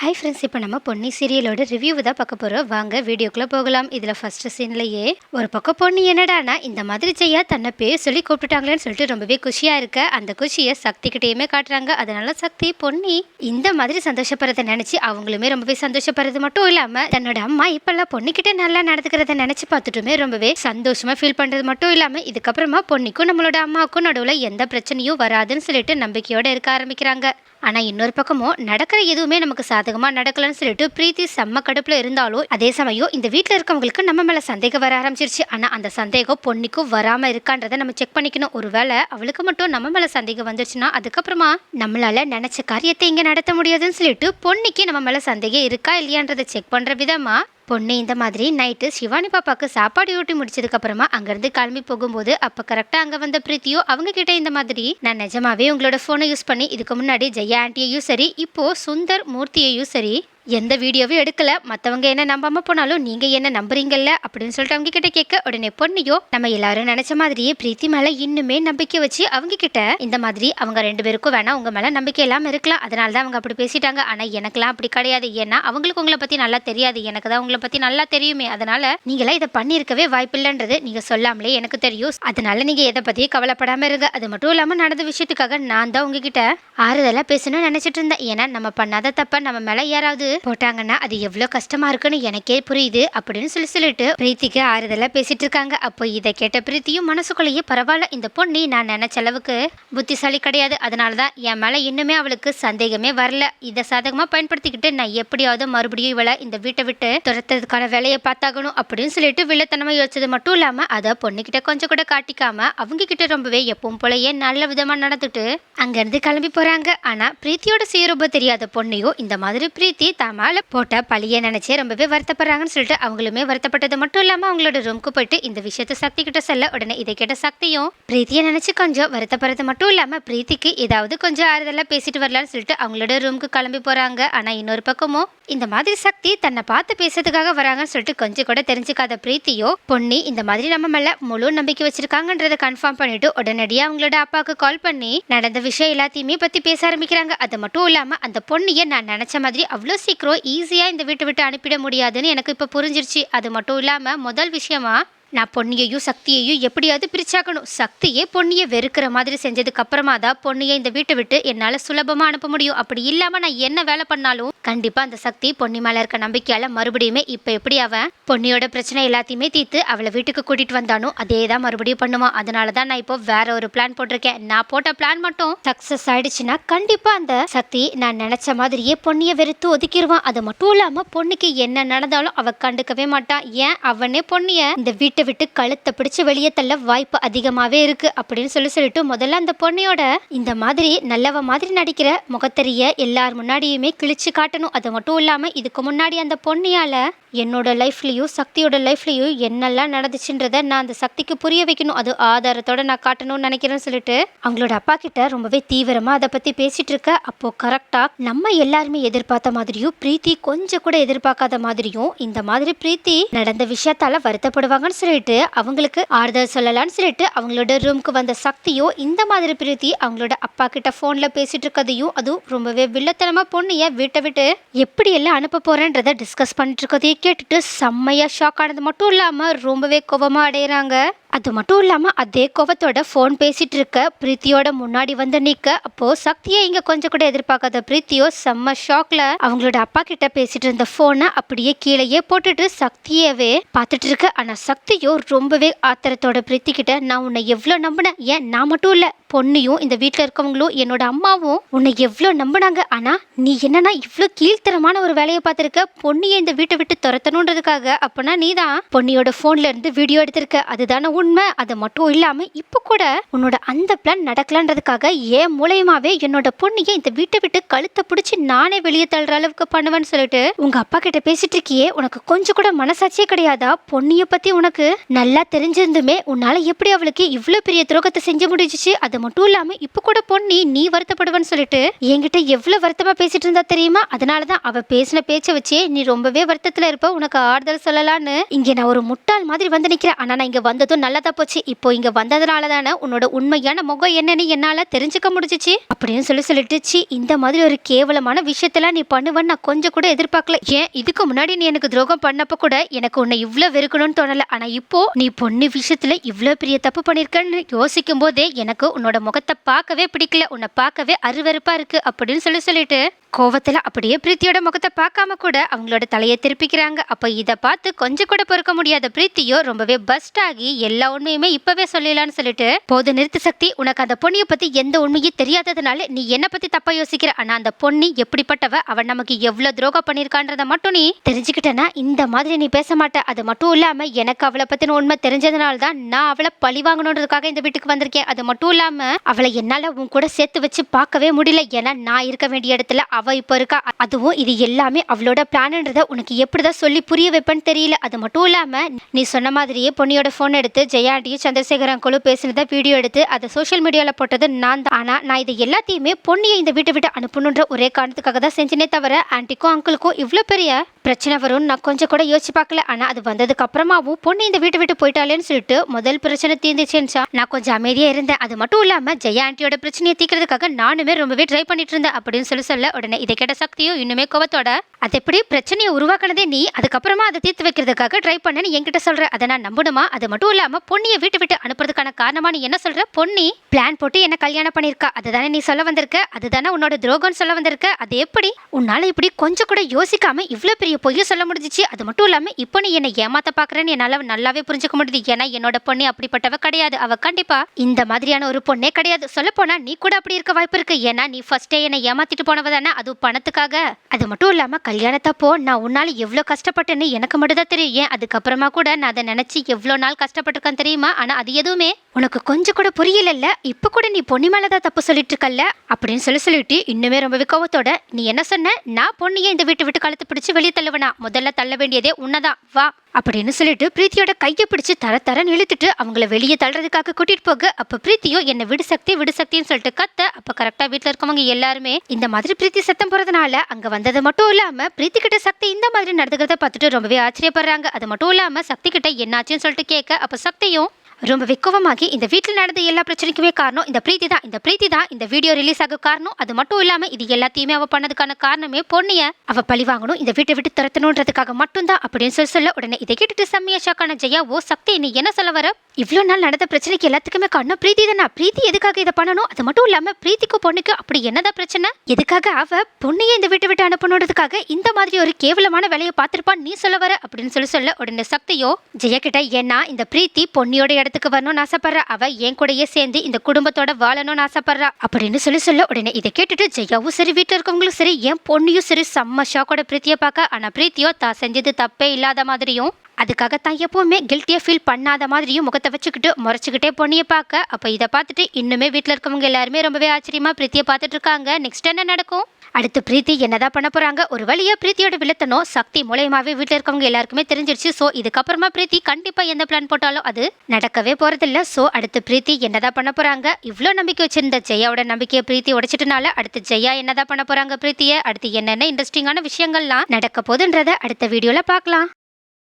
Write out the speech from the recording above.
Hi friends இப்போ நம்ம Ponni சீரியலோட review தான் பார்க்க போகிறோம் வாங்க வீடியோக்குள்ளே போகலாம். இதில் ஃபஸ்ட்டு சீன்லேயே ஒரு பக்கம் பொண்ணு என்னடானா இந்த மாதிரி செய்யா தன்னை பேர் சொல்லி கூப்பிட்டுட்டாங்களேன்னு சொல்லிட்டு ரொம்பவே குஷியாக இருக்க. அந்த குஷியை சக்திக்கிட்டேயுமே காட்டுறாங்க. அதனால சக்தி பொன்னி இந்த மாதிரி சந்தோஷப்படுறதை நினச்சி அவங்களுமே ரொம்பவே சந்தோஷப்படுறது மட்டும் இல்லாமல் தன்னோட அம்மா இப்போல்லாம் பொண்ணுக்கிட்ட நல்லா நடந்துக்கிறத நினச்சி பார்த்துட்டுமே ரொம்பவே சந்தோஷமாக ஃபீல் பண்ணுறது மட்டும் இல்லாமல் இதுக்கப்புறமா பொன்னிக்கும் நம்மளோட அம்மாவுக்கும் நடுவில் எந்த பிரச்சனையும் வராதுன்னு சொல்லிட்டு நம்பிக்கையோடு இருக்க ஆரம்பிக்கிறாங்க. ஆனால் இன்னொரு பக்கமும் நடக்கிற எதுவுமே நமக்கு சாதகமாக நடக்கலன்னு சொல்லிட்டு பிரீத்தி செம்ம கடுப்பில் இருந்தாலும் அதே சமயம் இந்த வீட்டில் இருக்கவங்களுக்கு நம்ம மேலே சந்தேகம் வர ஆரம்பிச்சிருச்சு. ஆனால் அந்த சந்தேகம் பொன்னிக்கும் வராமல் இருக்கான்றதை நம்ம செக் பண்ணிக்கணும். ஒருவேளை அவளுக்கு மட்டும் நம்ம மேலே சந்தேகம் வந்துருச்சுன்னா அதுக்கப்புறமா நம்மளால நினச்ச காரியத்தை இங்கே நடத்த முடியாதுன்னு சொல்லிட்டு பொண்ணுக்கு நம்ம மேலே சந்தேகம் இருக்கா இல்லையான்றதை செக் பண்ணுற விதமாக பொண்ணு இந்த மாதிரி நைட்டு சிவானி பாப்பாவுக்கு சாப்பாடு ஊட்டி முடிச்சதுக்கப்புறமா அங்கேருந்து கிளம்பி போகும்போது அப்போ கரெக்டாக அங்கே வந்த பிரீத்தியோ அவங்க கிட்ட இந்த மாதிரி நான் நிஜமாவே உங்களோட ஃபோனை யூஸ் பண்ணி இதுக்கு முன்னாடி ஜெயா ஆண்டியையும் சரி இப்போ சுந்தர் மூர்த்தியையும் சரி எந்த வீடியோவும் எடுக்கல. மற்றவங்க என்ன நம்பாம போனாலும் நீங்க என்ன நம்புறீங்கல்ல? அப்படின்னு சொல்லிட்டு அவங்க கிட்ட கேட்க உடனே பொண்ணையோ நம்ம எல்லாரும் நினைச்ச மாதிரியே பிரீத்தி மேல இன்னுமே நம்பிக்கை வச்சு அவங்க கிட்ட இந்த மாதிரி அவங்க ரெண்டு பேருக்கும் வேணா உங்க மேல நம்பிக்கை இல்லாம இருக்கலாம். அதனால தான் அவங்க அப்படி பேசிட்டாங்க. ஆனா எனக்கெல்லாம் அப்படி கிடையாது. ஏன்னா அவங்களுக்கு உங்களை பத்தி நல்லா தெரியாது. எனக்கு தான் உங்களை பத்தி நல்லா தெரியுமே. அதனால நீங்களாம் இதை பண்ணியிருக்கவே வாய்ப்பில்லைன்றது நீங்க சொல்லாமலே எனக்கு தெரியும். அதனால நீங்க எதை பத்தியும் கவலைப்படாம இருங்க. அது மட்டும் இல்லாம நடந்த விஷயத்துக்காக நான் தான் உங்ககிட்ட ஆறுதலா பேசணும்னு நினைச்சிட்டு இருந்தேன். ஏன்னா நம்ம பண்ணாத தப்ப நம்ம மேல யாராவது போட்டாங்கன்னா அது எவ்வளோ கஷ்டமா இருக்குன்னு எனக்கே புரியுது அப்படின்னு சொல்லி சொல்லிட்டு பிரீத்திக்கு ஆறுதலாக பேசிட்டு இருக்காங்க. அப்போ இதை கேட்ட பிரீத்தியும் மனசுக்குள்ளேயே பரவாயில்ல இந்த பொண்ணு நான் நினைச்ச அளவுக்கு புத்திசாலி கிடையாது. அதனால தான் என் மேலே இன்னுமே அவளுக்கு சந்தேகமே வரல. இதை சாதகமாக பயன்படுத்திக்கிட்டு நான் எப்படியாவது மறுபடியும் இவளை இந்த வீட்டை விட்டு துரத்துறதுக்கான வேலையை பார்த்தாகணும் அப்படின்னு சொல்லிட்டு வில்லத்தனமாக யோசிச்சது மட்டும் இல்லாமல் அதை பொண்ணுக்கிட்ட கொஞ்சம் கூட காட்டிக்காம அவங்க கிட்ட ரொம்பவே எப்பவும் போலயே நல்ல விதமாக நடந்துட்டு அங்கேருந்து கிளம்பி போகிறாங்க ஆனால் பிரீத்தியோட சுயரூபம் தெரியாத பொண்ணையும் இந்த மாதிரி பிரீத்தி தான் மேலே போட்ட பழியை நினச்சே ரொம்பவே வருத்தப்படுறாங்கன்னு சொல்லிட்டு அவங்களுமே வருத்தப்பட்டது மட்டும் இல்லாமல் அவங்களோட ரூம்க்கு போயிட்டு இந்த விஷயத்த சக்தி கிட்ட சொல்ல உடனே இதை கேட்ட சக்தியும் பிரீத்தியை நினச்சி கொஞ்சம் வருத்தப்படுறது மட்டும் இல்லாமல் பிரீத்திக்கு ஏதாவது கொஞ்சம் ஆறுதலாக பேசிட்டு வரலான்னு சொல்லிட்டு அவங்களோட ரூமுக்கு கிளம்பி போகிறாங்க ஆனால் இன்னொரு பக்கமும் இந்த மாதிரி சக்தி தன்னை பார்த்து பேசுறதுக்காக வராங்கன்னு சொல்லிட்டு கொஞ்சம் கூட தெரிஞ்சுக்காத பிரீத்தியோ பொன்னி இந்த மாதிரி நம்ம மேல முழு நம்பிக்கை வச்சிருக்காங்கன்றத கன்ஃபார்ம் பண்ணிட்டு உடனடியாக அவங்களோட அப்பாவுக்கு கால் பண்ணி நடந்த விஷயம் எல்லாத்தையுமே பத்தி பேச ஆரம்பிக்கிறாங்க. அது மட்டும் இல்லாம அந்த பொண்ணியை நான் நினைச்ச மாதிரி அவ்வளோ சீக்கிரம் ஈஸியா இந்த வீட்டை விட்டு அனுப்பிட முடியாதுன்னு எனக்கு இப்போ புரிஞ்சிருச்சு. அது மட்டும் இல்லாமல் முதல் விஷயமா நான் பொன்னியையும் சக்தியையும் எப்படியாவது பிரிச்சாக்கணும் சக்தியே பொன்னியை வெறுக்கிற மாதிரி செஞ்சதுக்கு அப்புறமா தான் பொன்னியை இந்த வீட்டை விட்டு என்னால் சுலபமாக அனுப்ப முடியும். அப்படி இல்லாமல் நான் என்ன வேலை பண்ணாலும் கண்டிப்பாக அந்த சக்தி பொன்னி மேலே இருக்க நம்பிக்கையால் மறுபடியுமே இப்போ எப்படி அவன் பொன்னியோட பிரச்சனை எல்லாத்தையுமே தீர்த்து அவளை வீட்டுக்கு கூட்டிகிட்டு வந்தானோ அதே தான் மறுபடியும் பண்ணுவான். அதனால தான் நான் இப்போ வேற ஒரு பிளான் போட்டிருக்கேன். நான் போட்ட பிளான் மட்டும் சக்ஸஸ் ஆயிடுச்சுன்னா கண்டிப்பாக அந்த சக்தி நான் நினச்ச மாதிரியே பொன்னியை வெறுத்து ஒதுக்கிடுவான் அது மட்டும் இல்லாமல் பொண்ணுக்கு என்ன நடந்தாலும் அவள் கண்டுக்கவே மாட்டான் ஏன்? அவனே பொன்னிய இந்த வீட்டு விட்டு கழுத்தை பிடிச்சு வெளியே தள்ள வாய்ப்பு அதிகமாகவே இருக்கு அப்படின்னு சொல்லி சொல்லிட்டு முதல்ல அந்த பொண்ணையோட இந்த மாதிரி நல்லவ மாதிரி நடிக்கிற முகத்தறிய எல்லார் முன்னாடியுமே கிழிச்சு காட்டணும். அது மட்டும் இல்லாமல் இதுக்கு முன்னாடி அந்த பொண்ணியால என்னோட லைஃப்லேயும் சக்தியோட லைஃப்லேயும் என்னெல்லாம் நடந்துச்சுன்றத நான் அந்த சக்திக்கு புரிய வைக்கணும். அது ஆதாரத்தோட நான் காட்டணும்னு நினைக்கிறேன்னு சொல்லிட்டு அவங்களோட அப்பா கிட்ட ரொம்பவே தீவிரமாக அதை பற்றி பேசிட்டு இருக்க. அப்போ கரெக்டாக நம்ம எல்லாருமே எதிர்பார்த்த மாதிரியும் பிரீத்தி கொஞ்சம் கூட எதிர்பார்க்காத மாதிரியும் இந்த மாதிரி பிரீத்தி நடந்த விஷயத்தால வருத்தப்படுவாங்கன்னு சொல்லிட்டு அவங்களுக்கு ஆறுதல் சொல்லலாம்னு சொல்லிட்டு அவங்களோட ரூமுக்கு வந்த சக்தியோ இந்த மாதிரி பிரீத்தி அவங்களோட அப்பா கிட்ட ஃபோனில் பேசிட்டு இருக்கதையும் அதுவும் ரொம்பவே வில்லத்தனமாக பொண்ணைய வீட்டை விட்டு எப்படி எல்லாம் அனுப்ப போறேன்றதை டிஸ்கஸ் பண்ணிட்டு இருக்கதையும் கேட்டுட்டு செம்மையா ஷாக் ஆனது மட்டும் இல்லாமல் ரொம்பவே கோபமாக அடையிறாங்க. அது மட்டும் இல்லாமல் அதே கோவத்தோட ஃபோன் பேசிகிட்டு இருக்க பிரீத்தியோட முன்னாடி வந்து நிற்க அப்போது சக்தியை இங்கே கொஞ்சம் கூட எதிர்பார்க்காத பிரீத்தியோ செம்ம ஷாக்ல அவங்களோட அப்பா கிட்ட பேசிட்டு இருந்த ஃபோனை அப்படியே கீழேயே போட்டுட்டு சக்தியவே பார்த்துட்டு இருக்க. ஆனால் சக்தியோ ரொம்பவே ஆத்திரத்தோட பிரீத்தி கிட்ட நான் உன்னை எவ்வளோ நம்பினேன்? ஏன் நான் மட்டும் இல்லை பொண்ணையும் இந்த வீட்டில் இருக்கவங்களும் என்னோட அம்மாவும் உன்னை எவ்வளோ நம்பினாங்க. ஆனால் நீ என்னன்னா இவ்வளோ கீழ்த்தரமான ஒரு வேலையை பார்த்துருக்க பொண்ணியை இந்த வீட்டை விட்டு துரத்தணுன்றதுக்காக. அப்போனா நீ தான் பொண்ணியோட ஃபோன்ல இருந்து வீடியோ எடுத்திருக்க. அதுதானே உண்மை. அது மட்டும் இல்லாமல் இப்போ கூட உன்னோட அந்த பிளான் நடக்கலான்றதுக்காக ஏன் மூலயமாவே என்னோட பொண்ணியை இந்த வீட்டை விட்டு கழுத்தை பிடிச்சி நானே வெளியே தள்ளுற அளவுக்கு பண்ணுவேன்னு சொல்லிட்டு உங்க அப்பா கிட்ட பேசிட்டு இருக்கியே உனக்கு கொஞ்சம் கூட மனசாட்சியே கிடையாதா? பொண்ணியை பத்தி உனக்கு நல்லா தெரிஞ்சிருந்துமே உன்னால எப்படி அவளுக்கு இவ்வளோ பெரிய துரோகத்தை செஞ்சு முடிஞ்சிச்சு? அது மட்டும் இல்லாமல் இப்போ கூட பொண்ணி நீ வருத்தப்படுவேன்னு சொல்லிட்டு என்கிட்ட எவ்வளவு வருத்தமா பேசிட்டு இருந்தா தெரியுமா? அதனாலதான் அவள் பேசின பேச்சை வச்சே நீ ரொம்பவே வருத்தத்துல இருப்ப. உனக்கு ஆறுதல் சொல்லலான்னு. இங்கே நான் ஒரு முட்டாள் மாதிரி வந்து நிற்கிறேன் ஆனால் நான் இங்கே வந்ததும் நல்லதா போச்சு. இப்போ இங்கே வந்ததுனால தானே உன்னோட உண்மையான முகம் என்னன்னு என்னால் தெரிஞ்சுக்க முடிஞ்சிச்சு. அப்படின்னு சொல்லி சொல்லிட்டு சி இந்த மாதிரி ஒரு கேவலமான விஷயத்தெல்லாம் நீ பண்ணுவேன்னு நான் கொஞ்சம் கூட எதிர்பார்க்கல. ஏன்? இதுக்கு முன்னாடி நீ எனக்கு துரோகம் பண்ணப்ப கூட எனக்கு உன்னை இவ்வளோ வெறுக்கணும்னு தோணலை. ஆனால் இப்போ நீ பொண்ணு விஷயத்துல இவ்வளோ பெரிய தப்பு பண்ணிருக்கன்னு யோசிக்கும் போதே எனக்கு உன்னோட முகத்தை பார்க்கவே பிடிக்கல. உன்னை பார்க்கவே அருவருப்பா இருக்கு அப்படின்னு சொல்லி சொல்லிட்டு கோவத்தில் அப்படியே பிரீத்தியோட முகத்தை பார்க்காம கூட அவங்களோட தலையை திருப்பிக்கிறாங்க. அப்போ இதை பார்த்து கொஞ்சம் கூட பொறுக்க முடியாத பிரீத்தியோ ரொம்பவே பஸ்ட் ஆகி எல்லா உண்மையுமே இப்பவே சொல்லிடலாம்னு சொல்லிட்டு போது நிறுத்து சக்தி உனக்கு அந்த பொண்ணியை பத்தி எந்த உண்மையும் தெரியாததுனால நீ என்ன பத்தி தப்பா யோசிக்கிற? ஆனா அந்த பொண்ணி எப்படிப்பட்டவ? அவன் நமக்கு எவ்வளவு துரோகம் பண்ணிருக்கான்றத மட்டும் நீ தெரிஞ்சுக்கிட்டனா? இந்த மாதிரி நீ பேச மாட்ட. அது மட்டும் இல்லாம எனக்கு அவளை பத்தின உண்மை தெரிஞ்சதுனால தான் நான் அவளை பழி வாங்கணுன்றதுக்காக இந்த வீட்டுக்கு வந்திருக்கேன். அது மட்டும் இல்லாம அவளை என்னால உன் கூட சேர்த்து வச்சு பார்க்கவே முடியல. ஏன்னா நான் இருக்க வேண்டிய இடத்துல அவள் இப்போ இருக்கா? அதுவும் இது எல்லாமே அவளோட பிளான்ன்றத உனக்கு எப்படிதான் சொல்லி புரிய வைப்பேன்னு தெரியல. அது மட்டும் இல்லாமல் நீ சொன்ன மாதிரியே பொன்னியோட ஃபோன் எடுத்து ஜெயாண்டியும் சந்திரசேகர் அங்கிளும் பேசினதை வீடியோ எடுத்து அதை சோஷியல் மீடியாவில் போட்டது நான் தான். ஆனால் நான் இது எல்லாத்தையுமே பொன்னியை இந்த வீட்டை விட்டு அனுப்பணுன்ற ஒரே காரணத்துக்காக தான் செஞ்சினே தவிர ஆன்ட்டிக்கும் அங்கிளுக்கும் இவ்வளோ பெரிய பிரச்சனை வரும்னு நான் கொஞ்சம் கூட யோசிச்சு பார்க்கல. ஆனால் அது வந்ததுக்கு அப்புறமாவும் பொண்ணு இந்த வீட்டை விட்டு போயிட்டாலேன்னு சொல்லிட்டு முதல் பிரச்சனை தீர்ந்துச்சுன்னு நான் கொஞ்சம் அமைதியாக இருந்தேன். அது மட்டும் இல்லாமல் ஜெயா ஆண்டியோட பிரச்சனையை தீர்க்கிறதுக்காக நானுமே ரொம்பவே ட்ரை பண்ணிட்டு இருந்தேன். அப்படின்னு சொல்லி சொல்ல உடனே இதை கேட்ட சக்தியும் இன்னுமே கோவத்தோட அது எப்படி பிரச்சனையை உருவாக்குனதே நீ? அதுக்கப்புறமா அதை தீர்த்து வைக்கிறதுக்காக ட்ரை பண்ணேன்னு என்கிட்ட சொல்ற. அதை நான் நம்பணுமா? அது மட்டும் இல்லாம பொண்ணியை வீட்டு விட்டு அனுப்புறதுக்கான காரணமா நீ என்ன சொல்ற? பொண்ணி பிளான் போட்டு என்ன கல்யாணம் பண்ணிருக்கா அதுதானே நீ சொல்ல வந்திருக்க? அதுதானே உன்னோட துரோகம்னு சொல்ல வந்திருக்க? அது எப்படி? உன்னால இப்படி கொஞ்சம் கூட யோசிக்காம இவ்வளவு பெரிய பொய்ய சொல்ல முடிஞ்சிச்சு. அது மட்டும் இல்லாம இப்போ நீ என்னை ஏமாத்த பாக்குறேன்னு என்னால நல்லாவே புரிஞ்சுக்க முடியுது. ஏன்னா என்னோட பொண்ணு அப்படிப்பட்டவ கிடையாது. அவ கண்டிப்பா இந்த மாதிரியான ஒரு பொண்ணே கிடையாது. சொல்ல போனா நீ கூட அப்படி இருக்க வாய்ப்பு இருக்கு. ஏன்னா நீ ஃபர்ஸ்டே என்னை ஏமாத்திட்டு போனவ தானே. அது பணத்துக்காக. அது மட்டும் இல்லாமல் கல்யாணத்தப்போ நான் உன்னால் எவ்வளோ கஷ்டப்பட்டேன்னு எனக்கு மட்டும் தான் தெரியும். ஏன்? அதுக்கப்புறமா கூட நான் அதை நினச்சி எவ்வளோ நாள் கஷ்டப்பட்டிருக்கேன் தெரியுமா? ஆனால் அது எதுவுமே உனக்கு கொஞ்சம் கூட புரியலல்ல? இப்போ கூட நீ பொன்னி மேலதான் தப்பு சொல்லிட்டு இருக்கல்ல அப்படின்னு சொல்லி சொல்லிட்டு இன்னுமே ரொம்பவே கோவத்தோட நீ என்ன சொன்ன? நான் பொண்ணியை இந்த வீட்டை விட்டு கழுத்து பிடிச்சி வெளியே தள்ளுவனா? முதல்ல தள்ள வேண்டியதே உன்னதான். வா. அப்படின்னு சொல்லிட்டு பிரீத்தியோட கையை பிடிச்சி தர தரன்னு இழுத்துட்டு அவங்கள வெளியே தள்ளுறதுக்காக கூட்டிட்டு போக. அப்ப பிரீத்தியோ என்ன விடு சக்தி விடு சக்தின்னு சொல்லிட்டு கத்த. அப்ப கரெக்டா வீட்டில் இருக்கவங்க எல்லாருமே இந்த மாதிரி பிரீத்தி சத்தம் போகிறதுனால அங்கே வந்தது மட்டும் இல்லாமல் பிரீத்தி கிட்ட சக்தி இந்த மாதிரி நடந்துக்கிறத பார்த்துட்டு ரொம்பவே ஆச்சரியப்படுறாங்க. அது மட்டும் இல்லாமல் சக்தி கிட்ட என்னாச்சுன்னு சொல்லிட்டு கேட்க அப்போ சக்தியும் ரொம்ப கோவமாகி இந்த வீட்டில் நடந்த எல்லா பிரச்சனைக்குமே காரணம் இந்த பிரீத்தி தான். இந்த பிரீத்தி தான் இந்த வீடியோ ரிலீஸ் ஆக காரணம். அது மட்டும் இல்லாம இது எல்லாத்தையுமே அவ பண்ணதுக்கான காரணமே பொண்ணிய அவ பழி வாங்கணும் இந்த வீட்டை விட்டு துரத்தணுன்றதுக்காக மட்டும்தான் அப்படின்னு சொல்லி சொல்ல உடனே இதை கேட்டுட்டு சம்மியா ஷாக்கான ஜெயா ஓ சக்தி நீ என்ன சொல்ல வர? இவ்வளோ நாள் நடந்த பிரச்சனைக்கு எல்லாத்துக்குமே காரணம் பிரீத்தி தானா. பிரீத்தி எதுக்காக இதை பண்ணணும்? அது மட்டும் இல்லாம பிரீத்திக்கு பொண்ணுக்கு அப்படி என்னதான் பிரச்சனை? எதுக்காக அவ பொண்ணையே இந்த வீட்டை விட்டு அனுப்பணுன்றதுக்காக இந்த மாதிரி ஒரு கேவலமான வேலையை பார்த்திருப்பான் நீ சொல்ல வர? அப்படின்னு சொல்லி சொல்ல உடனே சக்தியோ ஜெயா கிட்ட ஏன்னா இந்த பிரீத்தி பொன்னியோட இடத்துக்கு வரணும்னு ஆசைப்படுறா. அவ என் கூடயே சேர்ந்து இந்த குடும்பத்தோட வாழணும்னு ஆசைப்படுறா. அப்படின்னு சொல்லி சொல்ல உடனே இதை கேட்டுட்டு ஜெயாவும் சரி வீட்டில் இருக்கவங்களும் சரி என் பொண்ணையும் சரி செம்ம ஷாக்கோட பிரீத்தியை பார்க்க. ஆனால் பிரீத்தியோ தான் செஞ்சது தப்பே இல்லாத மாதிரியும் அதுக்காக தான் எப்பவுமே கில்ட்டியாக ஃபீல் பண்ணாத மாதிரியும் முகத்தை வச்சுக்கிட்டு முறைச்சிக்கிட்டே பொண்ணியை பார்க்க. அப்போ இதை பார்த்துட்டு இன்னுமே வீட்டில் இருக்கவங்க எல்லாருமே ரொம்பவே ஆச்சரியமாக பிரீத்தியை பார்த்துட்டு இருக்காங்க. நெக்ஸ்ட் என்ன நடக்கும்? அடுத்து பிரீத்தி என்னதான் பண்ண போகிறாங்க ஒரு வழியாக பிரீத்தியோட வில்லத்தனம் சக்தி மூலயமாவே வீட்டில் இருக்கவங்க எல்லாருக்குமே தெரிஞ்சிருச்சு. ஸோ இதுக்கப்புறமா பிரீத்தி கண்டிப்பாக எந்த பிளான் போட்டாலும் அது நடக்கவே போகிறதில்ல ஸோ அடுத்து பிரீத்தி என்னதான் பண்ண போகிறாங்க இவ்வளோ நம்பிக்கை வச்சிருந்த ஜெயாவோட நம்பிக்கையை பிரீத்தி உடைச்சிட்டனால அடுத்து ஜெயா என்னதான் பண்ண போகிறாங்க பிரீத்தியை? அடுத்து என்னென்ன இன்ட்ரெஸ்டிங்கான விஷயங்கள்லாம் நடக்க போதுன்றதை அடுத்த வீடியோவில் பார்க்கலாம்.